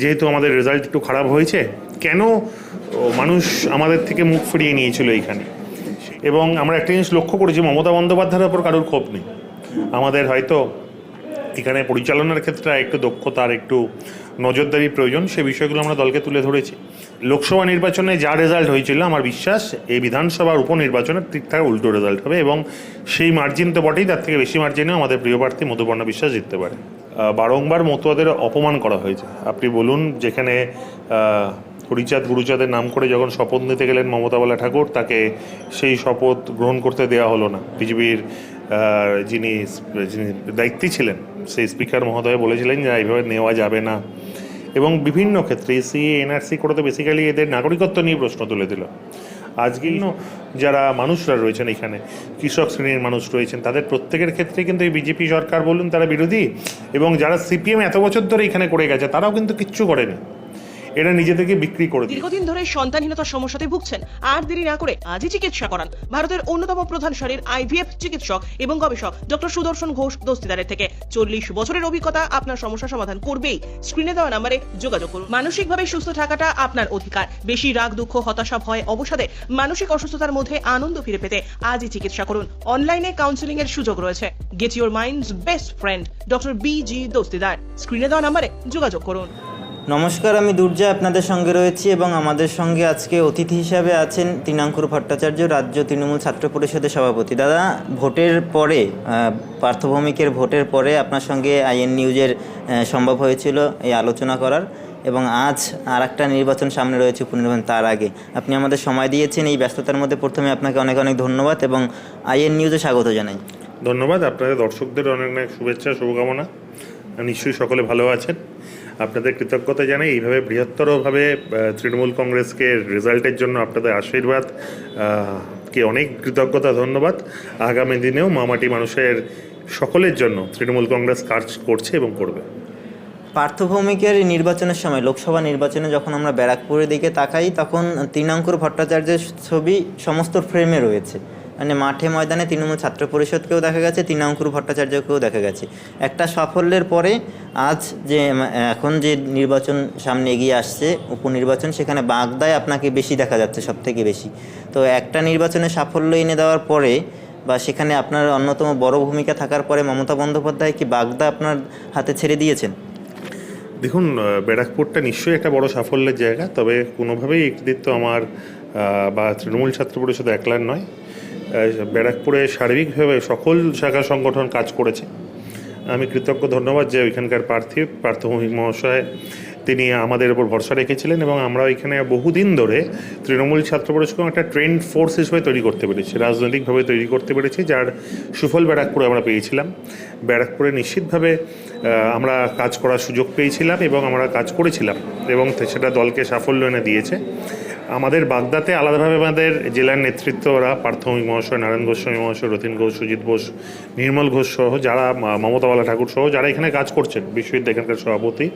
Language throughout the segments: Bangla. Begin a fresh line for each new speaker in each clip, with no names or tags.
যেহেতু আমাদের রেজাল্ট একটু খারাপ হয়েছে, কেন মানুষ আমাদের থেকে মুখ ফিরিয়ে নিয়েছিল এইখানে? এবং আমরা একটা জিনিস লক্ষ্য করেছি, মমতা বন্দ্যোপাধ্যায়ের ওপর কারোর ক্ষোভ নেই। আমাদের হয়তো এখানে পরিচালনার ক্ষেত্রে একটু দক্ষতার, একটু নজরদারি প্রয়োজন, সে বিষয়গুলো আমরা দলকে তুলে ধরেছি। লোকসভা নির্বাচনে যা রেজাল্ট হয়েছিল, আমার বিশ্বাস, এই বিধানসভার উপনির্বাচনে ঠিক তার উল্টো রেজাল্ট হবে এবং সেই মার্জিন তো বটেই, তার থেকে বেশি মার্জিনেও আমাদের প্রিয় প্রার্থী মধুপর্ণা বিশ্বাস জিততে পারে। বারংবার মতুয়াদের অপমান করা হয়েছে। আপনি বলুন, যেখানে হরিচাঁদ গুরুচাঁদের নাম করে যখন শপথ নিতে গেলেন মমতাবালা ঠাকুর, তাকে সেই শপথ গ্রহণ করতে দেওয়া হলো না। বিজেপির যিনি যিনি দায়িত্বে ছিলেন, সেই স্পিকার মহোদয় বলেছিলেন যে এইভাবে নেওয়া যাবে না। এবং বিভিন্ন ক্ষেত্রে এসি এনআরসি করে তো বেসিক্যালি এদের নাগরিকত্ব নিয়ে প্রশ্ন তুলে দিল। আজকেই ন- যারা মানুষরা রয়েছেন এখানে কৃষক শ্রেণির মানুষ রয়েছেন তাদের প্রত্যেকের ক্ষেত্রে কিন্তু এই বিজেপি সরকার বলুন তারা বিরোধী এবং যারা সিপিএম এত বছর ধরে এখানে করে গেছে তারাও কিন্তু কিচ্ছু করেনি। এরা নিজেদেরকে বিক্রি করে
দীর্ঘদিন ধরে সন্তানহীনতার সমস্যাতে ভুগছেন। আর দেরি না করে আজই চিকিৎসা করান। ভারতের অন্যতম প্রধান সারির আইভিএফ চিকিৎসক এবং গবেষক ডক্টর সুদর্শন ঘোষ দস্তিদারের থেকে চল্লিশ বছরের অভিজ্ঞতা আপনার সমস্যা সমাধান করবেই। স্ক্রিনে দেওয়া নাম্বারে যোগাযোগ করুন। মানসিকভাবে সুস্থ থাকাটা আপনার অধিকার। বেশি রাগ, দুঃখ, হতাশা, ভয়, অবসাদে মানসিক অসুস্থতার মধ্যে আনন্দ ফিরে পেতে আজই চিকিৎসা করুন। অনলাইনে কাউন্সিলিং এর সুযোগ রয়েছে। Get your mind's best friend doctor B G Dastidar. স্ক্রিনে দেওয়া নাম্বারে যোগাযোগ করুন।
নমস্কার, আমি দুর্জয় আপনাদের সঙ্গে রয়েছি এবং আমাদের সঙ্গে আজকে অতিথি হিসাবে আছেন তৃণাঙ্কুর ভট্টাচার্য, রাজ্য তৃণমূল ছাত্র পরিষদের সভাপতি। দাদা, ভোটের পরে পার্থভৌমিকের ভোটের পরে আপনার সঙ্গে আইএন নিউজের সম্ভব হয়েছিল এই আলোচনা করার এবং আজ আর একটা নির্বাচন সামনে রয়েছে উপনির্বাচন তার আগে। আপনি আমাদের সময় দিয়েছেন, এই ব্যস্ততার মধ্যে প্রথমে আপনাকে অনেক অনেক ধন্যবাদ এবং আইএন নিউজে স্বাগত জানাই।
ধন্যবাদ, আপনাদের দর্শকদের অনেক অনেক শুভেচ্ছা, শুভকামনা। নিশ্চয়ই সকলে ভালো আছেন। আপনাদের কৃতজ্ঞতা জানাই। এইভাবে বৃহত্তরভাবে তৃণমূল কংগ্রেসকে রেজাল্টের জন্য আপনাদের আশীর্বাদ কে অনেক কৃতজ্ঞতা, ধন্যবাদ। আগামী দিনেও মামাটি মানুষের সকলের জন্য তৃণমূল কংগ্রেস কাজ করছে এবং করবে।
পার্থভৌমিকের নির্বাচনের সময়, লোকসভা নির্বাচনে যখন আমরা ব্যারাকপুরের দিকে তাকাই, তখন তৃণাঙ্কুর ভট্টাচার্যের ছবি সমস্ত ফ্রেমে রয়েছে। মানে মাঠে ময়দানে তৃণমূল ছাত্র পরিষদকেও দেখা গেছে, তৃণাঙ্কুর ভট্টাচার্যকেও দেখা গেছে। একটা সাফল্যের পরে আজ যে, এখন যে নির্বাচন সামনে এগিয়ে আসছে, উপনির্বাচন, সেখানে বাগদায় আপনাকে বেশি দেখা যাচ্ছে সব থেকে বেশি। তো একটা নির্বাচনে সাফল্য এনে দেওয়ার পরে বা সেখানে আপনার অন্যতম বড় ভূমিকা থাকার পরে মমতা বন্দ্যোপাধ্যায় কি বাগদা আপনার হাতে ছেড়ে দিয়েছেন?
দেখুন ব্যারাকপুরটা নিশ্চয়ই একটা বড় সাফল্যের জায়গা, তবে কোনোভাবেই এই কৃতিত্ব আমার বা তৃণমূল ছাত্র পরিষদ একলার নয়। ব্যারাকপুরে সার্বিকভাবে সকল শাখা সংগঠন কাজ করেছে। আমি কৃতজ্ঞ, ধন্যবাদ যে ওইখানকার প্রার্থী, পার্থভৌমিক মহাশয়, তিনি আমাদের উপর ভরসা রেখেছিলেন এবং আমরা এখানে বহুদিন ধরে তৃণমূল ছাত্র পরিষদকে একটা ট্রেন্ড ফোর্স হিসেবে তৈরি করতে পেরেছি, রাজনৈতিকভাবে তৈরি করতে পেরেছি, যার সুফল ব্যারাকপুরে আমরা পেয়েছিলাম। ব্যারাকপুরে নিশ্চিতভাবে আমরা কাজ করার সুযোগ পেয়েছিলাম এবং আমরা কাজ করেছিলাম এবং সেটা দলকে সাফল্য এনে দিয়েছে। আমাদের বাগদাতে আলাদাভাবে আমাদের জেলার নেতৃত্বরা পার্থমিক মহাশয়, নারায়ণ গোস্বামী মহাশয় রতিন ঘোষ, সুজিত বোস নির্মল ঘোষ সহ যারা মমতাওয়ালা ঠাকুর সহ যারা এখানে কাজ করছেন বিশ্ববিদ্যালয় এখানকার সভাপতি।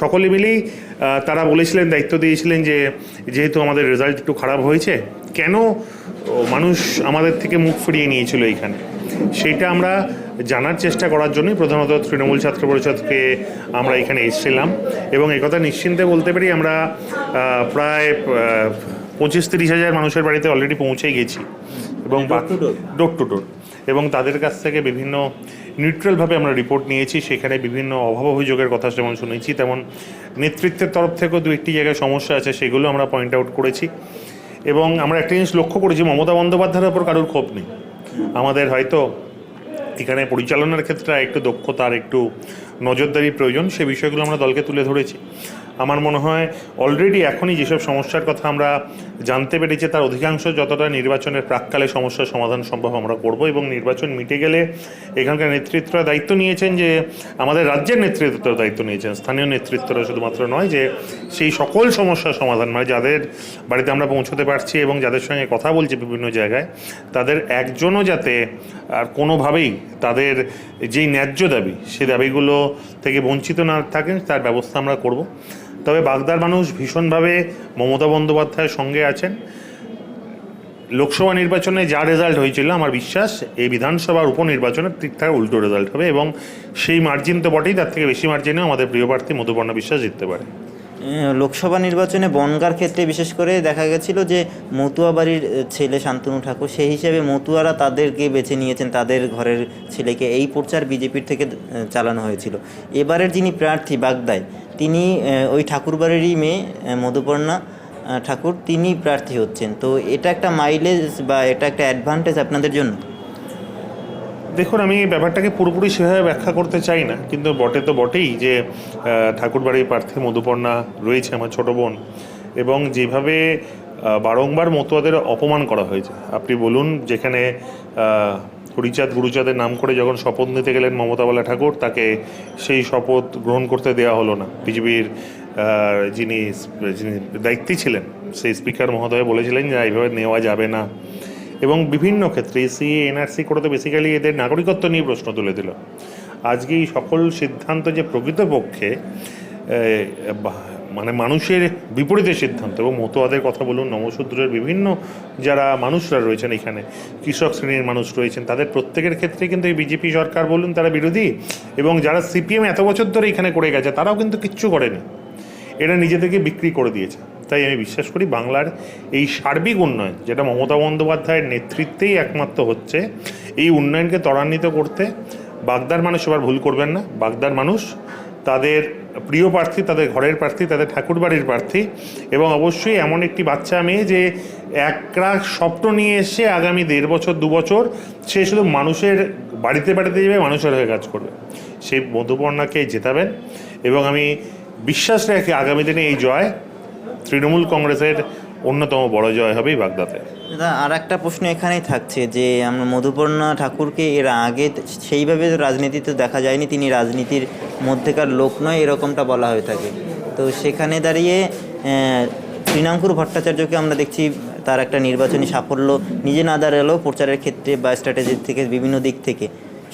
সকলে মিলেই তারা বলেছিলেন, দায়িত্ব দিয়েছিলেন যে, যেহেতু আমাদের রেজাল্ট একটু খারাপ হয়েছে, কেন মানুষ আমাদের থেকে মুখ ফিরিয়ে নিয়েছিল এইখানে সেইটা আমরা জানার চেষ্টা করার জন্যই প্রধানত তৃণমূল ছাত্র পরিষদকে আমরা এখানে এসেছিলাম। এবং একথা নিশ্চিন্তে বলতে পারি আমরা প্রায় পঁচিশ তিরিশ হাজার মানুষের বাড়িতে অলরেডি পৌঁছে গেছি। এবং ডোর টু ডোর এবং তাদের কাছ থেকে বিভিন্ন নিউট্রালভাবে আমরা রিপোর্ট নিয়েছি। সেখানে বিভিন্ন অভাব অভিযোগের কথা যেমন শুনেছি তেমন নেতৃত্বের তরফ থেকেও দু একটি জায়গায় সমস্যা আছে সেগুলো আমরা পয়েন্ট আউট করেছি। এবং আমরা একটা জিনিস লক্ষ্য করেছি মমতা বন্দ্যোপাধ্যায়ের ওপর কারোর ক্ষোভ নেই। আমাদের হয়তো এখানে পরিচালনার ক্ষেত্রে একটু আর একটু নজরদারি প্রয়োজন সে বিষয়গুলো আমরা দলকে তুলে ধরেছি। আমার মনে হয় অলরেডি এখনই যেসব সমস্যার কথা আমরা জানতে পেরেছি, তার অধিকাংশ যতটা নির্বাচনের প্রাককালে সমস্যার সমাধান সম্ভব আমরা করব এবং নির্বাচন মিটে গেলে এখানকার নেতৃত্বরা দায়িত্ব নিয়েছেন যে, আমাদের রাজ্যের নেতৃত্ব দায়িত্ব নিয়েছেন, স্থানীয় নেতৃত্বরা শুধুমাত্র নয় যে, সেই সকল সমস্যার সমাধান মানে যাদের বাড়িতে আমরা পৌঁছতে পারছি এবং যাদের সঙ্গে কথা বলছি বিভিন্ন জায়গায়, তাদের একজনও যাতে আর কোনোভাবেই তাদের যেই ন্যায্য দাবি সেই দাবিগুলো থেকে বঞ্চিত না থাকেন, তার ব্যবস্থা আমরা করব। তবে বাগদার মানুষ ভীষণভাবে মমতা বন্দ্যোপাধ্যায়ের সঙ্গে আছেন। লোকসভা নির্বাচনে যা রেজাল্ট হয়েছিল, আমার বিশ্বাস, এই বিধানসভার উপনির্বাচনে ঠিক তার উল্টো রেজাল্ট হবে এবং সেই মার্জিন তো বটেই, তার থেকে বেশি মার্জিনেও আমাদের প্রিয় প্রার্থী মধুপর্ণা বিশ্বাস জিততে পারে।
লোকসভা নির্বাচনে বনগার ক্ষেত্রে বিশেষ করে দেখা গেছিল যে মতুয়া বাড়ির ছেলে শান্তনু ঠাকুর, সেই হিসেবে মতুয়ারা তাদেরকে বেছে নিয়েছেন, তাদের ঘরের ছেলেকে। এই প্রচার বিজেপির থেকে চালানো হয়েছিল। এবারের যিনি প্রার্থী বাগদায়, তিনি ওই ঠাকুরবাড়িরই মেয়ে মধুপর্ণা ঠাকুর, তিনি প্রার্থী হচ্ছেন। তো এটা একটা মাইলেজ বা এটা একটা অ্যাডভান্টেজ আপনাদের জন্য?
দেখুন, আমি ব্যাপারটাকে পুরোপুরি সেভাবে ব্যাখ্যা করতে চাই না, কিন্তু বটে তো বটেই যে ঠাকুরবাড়ির প্রার্থী মধুপর্ণা রয়েছে আমার ছোট বোন এবং যেভাবে বারংবার মতুয়াদের অপমান করা হয়েছে। আপনি বলুন, যেখানে হরিচাঁদ গুরুচাঁদের নাম করে যখন শপথ নিতে গেলেন মমতাবালা ঠাকুর, তাকে সেই শপথ গ্রহণ করতে দেওয়া হলো না। বিজেপির যিনি যিনি দায়িত্বে ছিলেন, সেই স্পিকার মহোদয় বলেছিলেন যে এইভাবে নেওয়া যাবে না। এবং বিভিন্ন ক্ষেত্রে সি এনআরসি করে তো বেসিক্যালি এদের নাগরিকত্ব নিয়ে প্রশ্ন তুলে দিল আজকে এই সকল সিদ্ধান্ত যে প্রকৃতপক্ষে মানে মানুষের বিপরীতে সিদ্ধান্ত, এবং মতোয়াদের কথা বলুন, নমশূদ্রের বিভিন্ন যারা মানুষরা রয়েছেন এখানে, কৃষক শ্রেণির মানুষ রয়েছেন, তাদের প্রত্যেকের ক্ষেত্রে কিন্তু এই বিজেপি সরকার বলুন তারা বিরোধী, এবং যারা সিপিএম এত বছর ধরে এখানে করে গেছে, তারাও কিন্তু কিচ্ছু করেনি। এরা নিজেদেরকে বিক্রি করে দিয়েছে। তাই আমি বিশ্বাস করি বাংলার এই সার্বিক উন্নয়ন, যেটা মমতা বন্দ্যোপাধ্যায়ের নেতৃত্বেই একমাত্র হচ্ছে, এই উন্নয়নকে ত্বরান্বিত করতে বাগদার মানুষ এবার ভুল করবেন না। বাগদার মানুষ, তাদের প্রিয় প্রার্থী, তাদের ঘরের প্রার্থী, তাদের ঠাকুরবাড়ির প্রার্থী এবং অবশ্যই এমন একটি বাচ্চা মেয়ে যে একরাক স্বপ্ন নিয়ে এসে আগামী দেড় বছর, দু বছর সে শুধু মানুষের বাড়িতে বাড়িতে যাবে, মানুষের হয়ে কাজ করবে। সেই মধুপর্ণাকে জেতাবেন এবং আমি বিশ্বাস রাখি আগামী দিনে এই জয় তৃণমূল কংগ্রেসের অন্যতম বড় জয় হবে বাগদাতে
আর একটা প্রশ্ন এখানেই থাকছে যে, আমরা মধুপর্ণা ঠাকুরকে এর আগে সেইভাবে রাজনীতিতে দেখা যায়নি, তিনি রাজনীতির মধ্যেকার লোক নয়, এরকমটা বলা হয়ে থাকে। তো সেখানে দাঁড়িয়ে শ্রীনাঙ্কুর ভট্টাচার্যকে আমরা দেখছি, তার একটা নির্বাচনী সাফল্য নিজে না দাঁড়ালেও প্রচারের ক্ষেত্রে বা স্ট্র্যাটেজির থেকে বিভিন্ন দিক থেকে।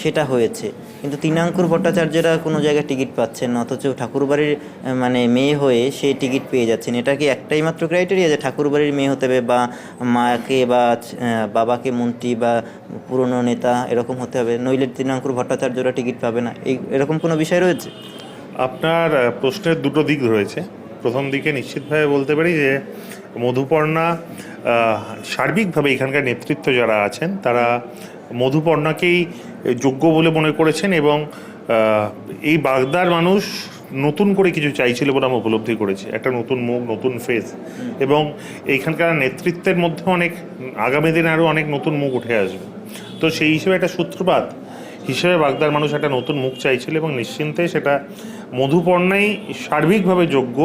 সেটা হয়েছে। কিন্তু তিনাঙ্কুর ভট্টাচার্যরা কোনো জায়গায় টিকিট পাচ্ছেন না, অথচ ঠাকুরবাড়ির মানে মেয়ে হয়ে সে টিকিট পেয়ে যাচ্ছেন। এটা কি একটাই মাত্র ক্রাইটেরিয়া যে ঠাকুরবাড়ির মেয়ে হতে হবে বা মাকে বা বাবাকে মন্ত্রী বা পুরনো নেতা এরকম হতে হবে, নইলে তিনাঙ্কুর ভট্টাচার্যরা টিকিট পাবে না? এই, এরকম কোনো বিষয় রয়েছে?
আপনার প্রশ্নের দুটো দিক রয়েছে। প্রথম দিকে নিশ্চিতভাবে বলতে পারি যে মধুপর্ণা সার্বিকভাবে এখানকার নেতৃত্ব যারা আছেন, তারা মধুপর্ণাকেই যোগ্য বলে মনে করেছেন এবং এই বাগদার মানুষ নতুন করে কিছু চাইছিল বলে আমি উপলব্ধি করেছি। একটা নতুন মুখ, নতুন ফেস এবং এইখানকার নেতৃত্বের মধ্যে অনেক, আগামী দিনে আরও অনেক নতুন মুখ উঠে আসবে। তো সেই হিসেবে একটা সূত্রপাত হিসেবে বাগদার মানুষ একটা নতুন মুখ চাইছিল এবং নিশ্চিন্তে সেটা মধুপর্ণাই সার্বিকভাবে যোগ্য।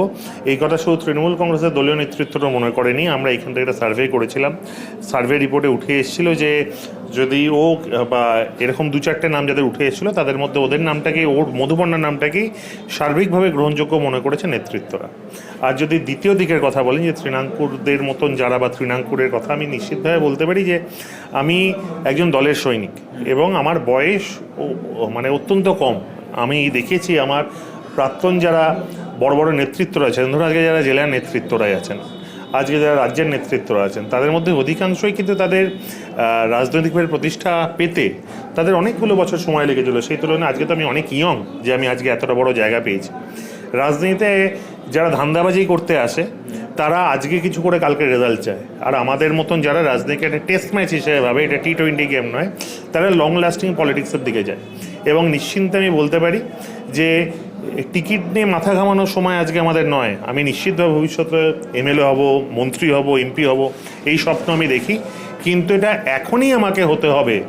এই কথা শুধু তৃণমূল কংগ্রেসের দলীয় নেতৃত্বটা মনে করেনি, আমরা এখান থেকে একটা সার্ভে করেছিলাম। সার্ভে রিপোর্টে উঠে এসেছিল যে যদি ও, বা এরকম দু চারটে নাম যাদের উঠে এসেছিল, তাদের মধ্যে ওদের নামটাকে, ওর মধুপর্ণার নামটাকেই সার্বিকভাবে গ্রহণযোগ্য মনে করেছে নেতৃত্বরা। আর যদি দ্বিতীয় দিকের কথা বলেন যে তৃণাঙ্কুরদের মতন যারা বা তৃণাঙ্কুরের কথা আমি নিশ্চিতভাবে বলতে পারি যে আমি একজন দলের সৈনিক এবং আমার বয়স মানে অত্যন্ত কম। আমি দেখেছি আমার প্রাক্তন যারা বড় বড় নেতৃত্ব রয়েছেন ধরুন আজকে যারা জেলার নেতৃত্বরাই আছেন, আজকে যারা রাজ্যের নেতৃত্বরা আছেন, তাদের মধ্যে অধিকাংশই কিন্তু তাদের রাজনৈতিকভাবে প্রতিষ্ঠা পেতে তাদের অনেকগুলো বছর সময় লেগেছিল। সেই তুলনায় আজকে তো আমি অনেক ইয়ং যে আমি আজকে এতটা বড় জায়গা পেয়েছি। রাজনীতিতে যারা ধান্দাবাজি করতে আসে, তারা আজকে কিছু করে কালকে রেজাল্ট চায়। আর আমাদের মতন যারা রাজনীতিকে একটা টেস্ট ম্যাচ হিসেবে ভাবে, এটা টি টোয়েন্টি গেম নয়, তারা লং লাস্টিং পলিটিক্সের দিকে যায়। এবং নিশ্চিন্তে আমি বলতে পারি যে, টিকিট নিয়ে মাথা ঘামানোর সময় আজকে আমাদের নয়। আমি নিশ্চিতভাবে ভবিষ্যতে এমএলএ হব, মন্ত্রী হব, এমপি হব, এই স্বপ্ন আমি দেখি। কিন্তু এটা এখনই আমাকে হতে হবে।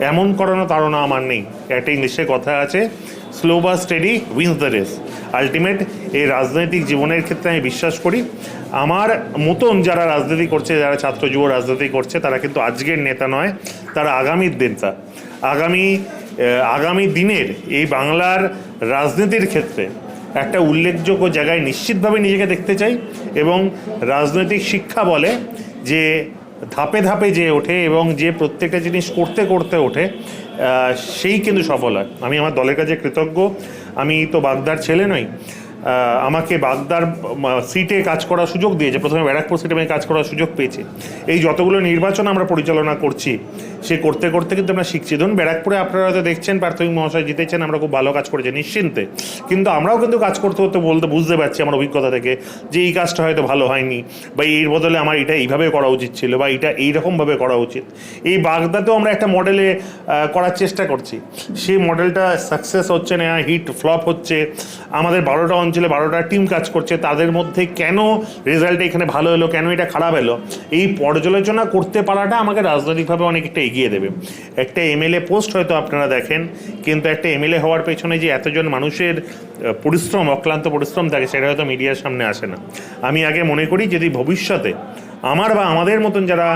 এমন করানো তাড়না আমার নেই। একটা ইংলিশে কথা আছে স্লো বা steady wins the race ultimate এই রাজনৈতিক জীবনের ক্ষেত্রে আমি বিশ্বাস করি, আমার মতন যারা রাজনীতি করছে, যারা ছাত্র যুব রাজনীতি করছে, তারা কিন্তু আজকের নেতা নয়, তারা আগামীর নেতা আগামী আগামী দিনের এই বাংলার রাজনীতির ক্ষেত্রে একটা উল্লেখযোগ্য জায়গায় নিশ্চিতভাবে নিজেকে দেখতে চাই এবং রাজনৈতিক শিক্ষা বলে যে ধাপে ধাপে যে ওঠে এবং যে প্রত্যেকটা জিনিস করতে করতে ওঠে সেই কিন্তু সফল হয়। আমি আমার দলের কাছে কৃতজ্ঞ। আমি তো বাগদার ছেলে নই। আমাকে বাগদার সিটে কাজ করার সুযোগ দিয়েছে। প্রথমে ব্যারাকপুর সিটে আমি কাজ করার সুযোগ পেয়েছি। এই যতগুলো নির্বাচন আমরা পরিচালনা করছি, সে করতে করতে কিন্তু আমরা শিখছি। ধরুন, ব্যারাকপুরে আপনারা হয়তো দেখছেন প্রাথমিক মহাশয় জিতেছেন, আমরা খুব ভালো কাজ করেছি নিশ্চিন্তে। কিন্তু আমরাও কিন্তু কাজ করতে করতে বলতে বুঝতে পারছি আমার অভিজ্ঞতা থেকে যে এই কাজটা হয়তো ভালো হয়নি বা এর বদলে আমার এটা এইভাবে করা উচিত ছিল বা এটা এইরকমভাবে করা উচিত। এই বাগদাতেও আমরা একটা মডেলে করার চেষ্টা করছি। সেই মডেলটা সাকসেস হচ্ছে না হিট ফ্লপ হচ্ছে। আমাদের বারোটা অঞ্চলে বারোটা টিম কাজ করছে, তাদের মধ্যে কেন রেজাল্ট এখানে ভালো এলো, কেন এটা খারাপ এলো? এই পর্যালোচনা করতে পারাটা আমাকে রাজনৈতিকভাবে অনেকটা এগিয়ে দেবে। একটা এমএলএ পোস্ট হয়তো আপনারা দেখেন, কিন্তু একটা এমএলএ হওয়ার পেছনে যে এতজন মানুষের পরিশ্রম, অক্লান্ত পরিশ্রম থাকে, সেটা হয়তো মিডিয়ার সামনে আসে না। আমি আগে মনে করি যদি ভবিষ্যতে আমার বা আমাদের মতন যারা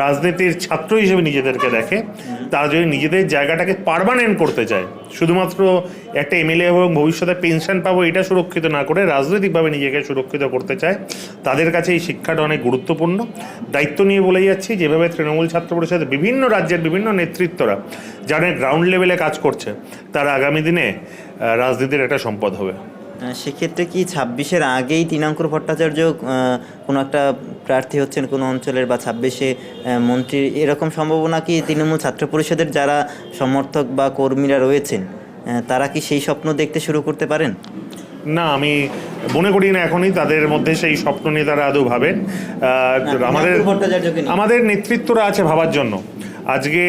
রাজনীতির ছাত্র হিসেবে নিজেদেরকে দেখে, তারা যদি নিজেদের জায়গাটাকে পারমানেন্ট করতে চায়, শুধুমাত্র একটা এমএলএ এবং ভবিষ্যতে পেনশন পাবো এটা সুরক্ষিত না করে রাজনৈতিকভাবে নিজেকে সুরক্ষিত করতে চায়, তাদের কাছে এই শিক্ষাটা অনেক গুরুত্বপূর্ণ। দায়িত্ব নিয়ে বলে যাচ্ছি, যেভাবে তৃণমূল ছাত্র পরিষদ বিভিন্ন রাজ্যের বিভিন্ন নেতৃত্বরা যারা গ্রাউন্ড লেভেলে কাজ করছে, তারা আগামী দিনে রাজনীতির একটা সম্পদ হবে।
সেক্ষেত্রে কি ছাব্বিশের আগেই তিনাঙ্কুর ভট্টাচার্য কোনো একটা প্রার্থী হচ্ছেন কোনো অঞ্চলের বা ছাব্বিশে মন্ত্রী এরকম সম্ভাবনা কি তৃণমূল ছাত্র পরিষদের যারা সমর্থক বা কর্মীরা রয়েছেন তারা কি সেই স্বপ্ন দেখতে শুরু করতে পারেন?
না আমি মনে করি না এখনই তাদের মধ্যে সেই স্বপ্ন নিয়ে তারা আদৌ ভাবেন। আমাদের। আমাদের নেতৃত্বরা আছে ভাবার জন্য। আজকে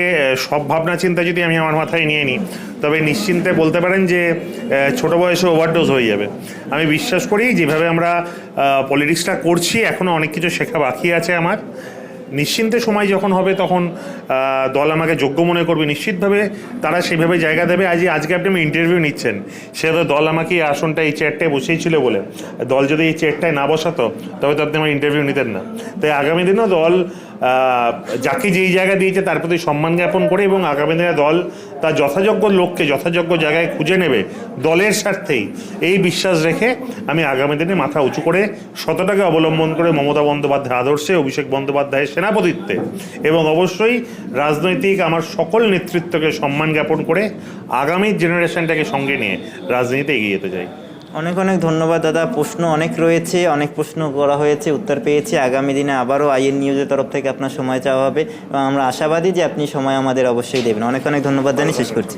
সব ভাবনা চিন্তা যদি আমি আমার মাথায় নিয়ে নিই, তবে নিশ্চিন্তে বলতে পারেন যে ছোট বয়সে ওভারডোজ হয়ে যাবে। আমি বিশ্বাস করি যেভাবে আমরা পলিটিক্সটা করছি এখনও অনেক কিছু শেখা বাকি আছে আমার। নিশ্চিন্তে সময় যখন হবে তখন দল আমাকে যোগ্য মনে করবে। নিশ্চিতভাবে তারা সেভাবে জায়গা দেবে। আজ আজকে আপনি আমি ইন্টারভিউ নিচ্ছেন। সে তো দল আমাকে এই আসনটা, এই চেয়ারটায় বসিয়েছিল বলে। দল যদি এই চেয়ারটায় না বসাতো, তবে তো আপনি আমার ইন্টারভিউ নিতেন না। তাই আগামী দিনেও দল যাকে যেই জায়গা দিয়েছে তার প্রতি সম্মান জ্ঞাপন করে এবং আগামী দিনে দল তার যথাযোগ্য লোককে যথাযোগ্য জায়গায় খুঁজে নেবে দলের স্বার্থেই। এই বিশ্বাস রেখে আমি আগামী দিনে মাথা উঁচু করে শতটাকে অবলম্বন করে মমতা বন্দ্যোপাধ্যায় আদর্শে, অভিষেক বন্দ্যোপাধ্যায়ের সেনাপতিত্বে। এবং অবশ্যই রাজনৈতিক আমার সকল নেতৃত্বকে সম্মান জ্ঞাপন করে আগামী জেনারেশনটাকে সঙ্গে নিয়ে রাজনীতিতে এগিয়ে যেতে চাই।
অনেক অনেক ধন্যবাদ দাদা। প্রশ্ন অনেক রয়েছে, অনেক প্রশ্ন করা হয়েছে, উত্তর পেয়েছি। আগামী দিনে আবারও আইএন নিউজের তরফ থেকে আপনার সময় চাওয়া হবে। এবং আমরা আশাবাদী যে আপনি সময় আমাদের অবশ্যই দেবেন। অনেক অনেক ধন্যবাদ জানিয়ে শেষ করছি।